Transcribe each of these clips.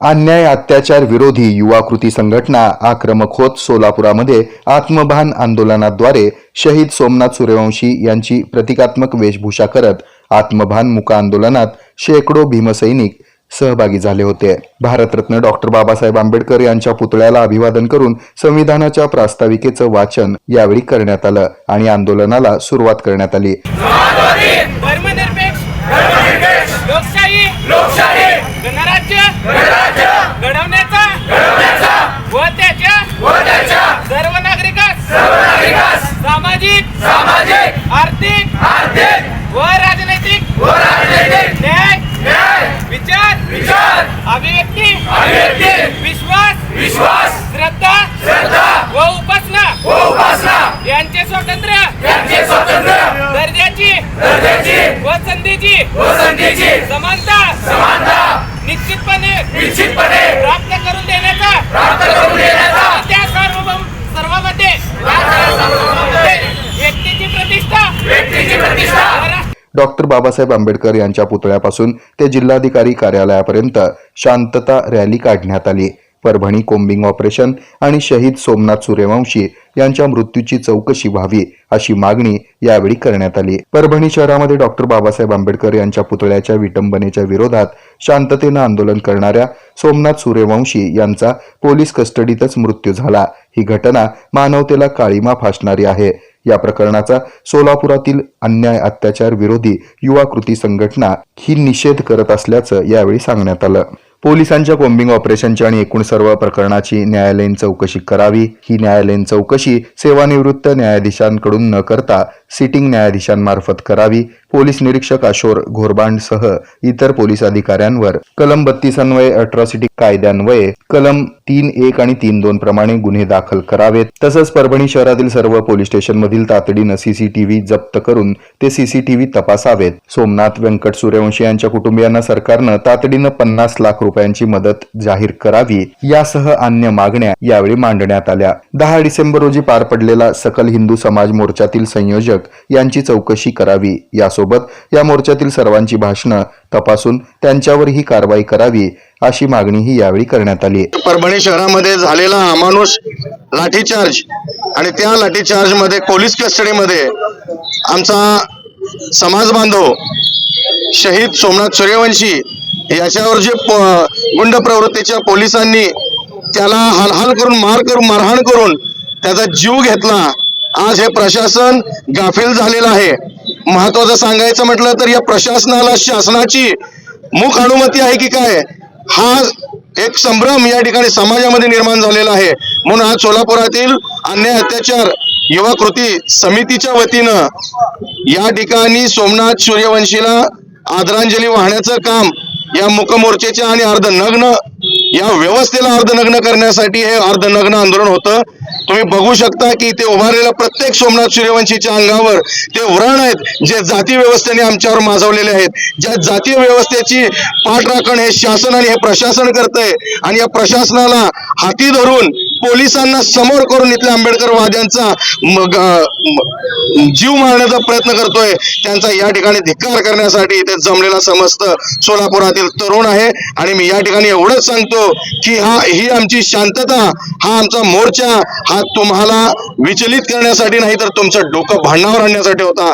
अन्याय अत्याचार विरोधी युवा कृती संघटना आक्रमक होत सोलापुरामध्ये आत्मभान आंदोलनाद्वारे शहीद सोमनाथ सूर्यवंशी यांची प्रतिकात्मक वेशभूषा करत आत्मभान मुक आंदोलनात शेकडो भीमसैनिक सहभागी झाले होते. भारतरत्न डॉक्टर बाबासाहेब आंबेडकर यांच्या पुतळ्याला अभिवादन करून संविधानाच्या प्रास्ताविकेचं वाचन यावेळी करण्यात आलं आणि आंदोलनाला सुरुवात करण्यात आली. सामाजिक सामाजिक आर्थिक आर्थिक व राजनैतिक व राजनैतिक न्याय न्याय विचार विचार अभिव्यक्ती अभिव्यक्ती विश्वास विश्वास श्रद्धा श्रद्धा व उपासना व उपासना यांचे स्वातंत्र्य यांचे स्वातंत्र्य दर्जाची दर्जाची व संधीची व संधीची समानता डॉक्टर बाबासाहेब आंबेडकर यांच्या पुतळ्यापासून ते जिल्हाधिकारी कार्यालयापर्यंत शांतता रॅली काढण्यात आली. परभणी कोम्बिंग ऑपरेशन आणि शहीद सोमनाथ सूर्यवंशी यांच्या मृत्यूची चौकशी व्हावी अशी मागणी यावेळी करण्यात आली. परभणी शहरामध्ये डॉक्टर बाबासाहेब आंबेडकर यांच्या पुतळ्याच्या विटंबनेच्या विरोधात शांततेनं आंदोलन करणाऱ्या सोमनाथ सूर्यवंशी यांचा पोलीस कस्टडीतच मृत्यू झाला. ही घटना मानवतेला काळीमा फासणारी आहे. या प्रकरणाचा सोलापुरातील अन्याय अत्याचार विरोधी युवा कृती संघटना ही निषेध करत असल्याचं यावेळी सांगण्यात आलं. पोलिसांच्या कोम्बिंग ऑपरेशनची आणि एकूण सर्व प्रकरणाची न्यायालयीन चौकशी करावी. ही न्यायालयीन चौकशी सेवानिवृत्त न्यायाधीशांकडून न करता सिटिंग न्यायाधीशांमार्फत करावी. पोलीस निरीक्षक अशोर घोरबांडसह इतर पोलीस अधिकाऱ्यांवर कलम बत्तीस अन्वये अट्रॉसिटी कायद्यान्वये कलम तीन एक आणि तीन दोन प्रमाणे गुन्हे दाखल करावेत. तसंच परभणी शहरातील सर्व पोलीस स्टेशनमधील तातडीनं सीसीटीव्ही जप्त करून ते सीसीटीव्ही तपासावेत. सोमनाथ व्यंकट सूर्यवंशी यांच्या कुटुंबियांना सरकारनं तातडीनं पन्नास लाख रुपये रुपयांची मदत जाहीर करावी यासह अन्य मागण्या यावेळी मांडण्यात आल्या. दहा डिसेंबर रोजी पार पडलेला सकल हिंदू समाज मोर्चातील संयोजक यांची चौकशी करावी. यासोबत या मोर्चातील सर्वांची भाषणं तपासून त्यांच्यावर ही कारवाई करावी अशी मागणीही यावेळी करण्यात आली. परभणी शहरामध्ये झालेला अमानुष लाठीचार्ज आणि त्या लाठीचार्जमध्ये पोलीस कस्टडीमध्ये आमचा समाज बांधव शहीद सोमनाथ सूर्यवंशी याच्यावर जे गुंड प्रवृत्तीच्या पोलिसांनी त्याला हलहल करून मार करून मारहाण करून त्याचा जीव घेतला. आज हे प्रशासन गाफील झालेलं आहे. महत्वाचं सांगायचं म्हटलं तर या प्रशासनाला शासनाची मुख अनुमती आहे की काय? हा एक संभ्रम या ठिकाणी समाजामध्ये निर्माण झालेला आहे. म्हणून आज सोलापुरातील अन्याय अत्याचार युवा कृती समितीच्या वतीनं या ठिकाणी सोमनाथ सूर्यवंशीला आदरांजली वाहण्याचं काम या मुकमोर्चेच्या आणि अर्धनग्न या व्यवस्थेला अर्धनग्न करण्यासाठी हे अर्धनग्न आंदोलन होतं. तुम्ही बघू शकता की इथे उभारलेल्या प्रत्येक सोमनाथ सूर्यवंशीच्या अंगावर ते व्रण आहेत जे जाती व्यवस्थेने आमच्यावर माजवलेले आहेत. ज्या जातीय व्यवस्थेची पाठराखण हे शासन आणि हे प्रशासन करतंय आणि या प्रशासनाला हाती धरून पोलिसांना समोर करून इथल्या आंबेडकरवाद्यांचा मग जीव मारण्याचा प्रयत्न करतोय. त्यांचा या ठिकाणी धिक्कार करण्यासाठी इथे जमलेला समस्त सोलापुरातील तरुण आहे. आणि मी या ठिकाणी एवढंच सांगतो की हा ही आमची शांतता हा आमचा मोर्चा हा तुम्हाला विचलित करण्यासाठी नाही तर तुमचं डोकं भांडणावर आणण्यासाठी होता.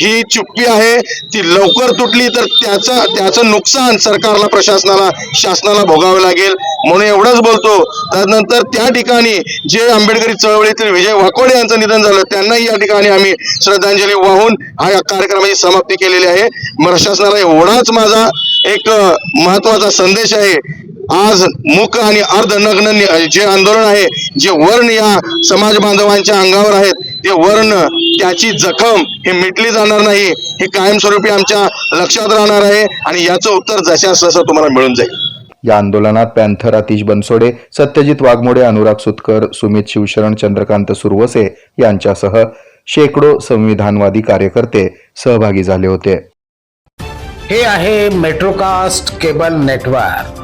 ही चुप्पी आहे ती लवकर तुटली तर त्याचं त्याचं नुकसान सरकारला प्रशासनाला शासनाला भोगावं लागेल. म्हणून एवढंच बोलतो. त्यानंतर त्या ठिकाणी जे आंबेडकरी चळवळीतील विजय वाकोडे यांचं निधन झालं त्यांनाही या ठिकाणी आम्ही श्रद्धांजली वाहून हा या कार्यक्रमाची समाप्ती केलेली आहे. प्रशासनाला एवढाच माझा एक महत्त्वाचा संदेश आहे. आज मुक आणि अर्धनग्न नि- जे आंदोलन आहे जे वर्ण या समाज बांधवांच्या अंगावर आहेत ते वर्ण त्याची जखम ही मिटली जाणार नाही हे कायमस्वरूपी आमच्या लक्षात राहणार आहे आणि याचं उत्तर जशास तसं तुम्हाला मिळून जाईल. या आंदोलनात पॅन्थर अतिश बनसोडे सत्यजित वाघमोडे अनुराग सुतकर सुमित शिवशरण चंद्रकांत सुरवसे यांच्यासह शेकडो संविधानवादी कार्यकर्ते सहभागी झाले होते. हे आहे मेट्रोकास्ट केबल नेटवर्क.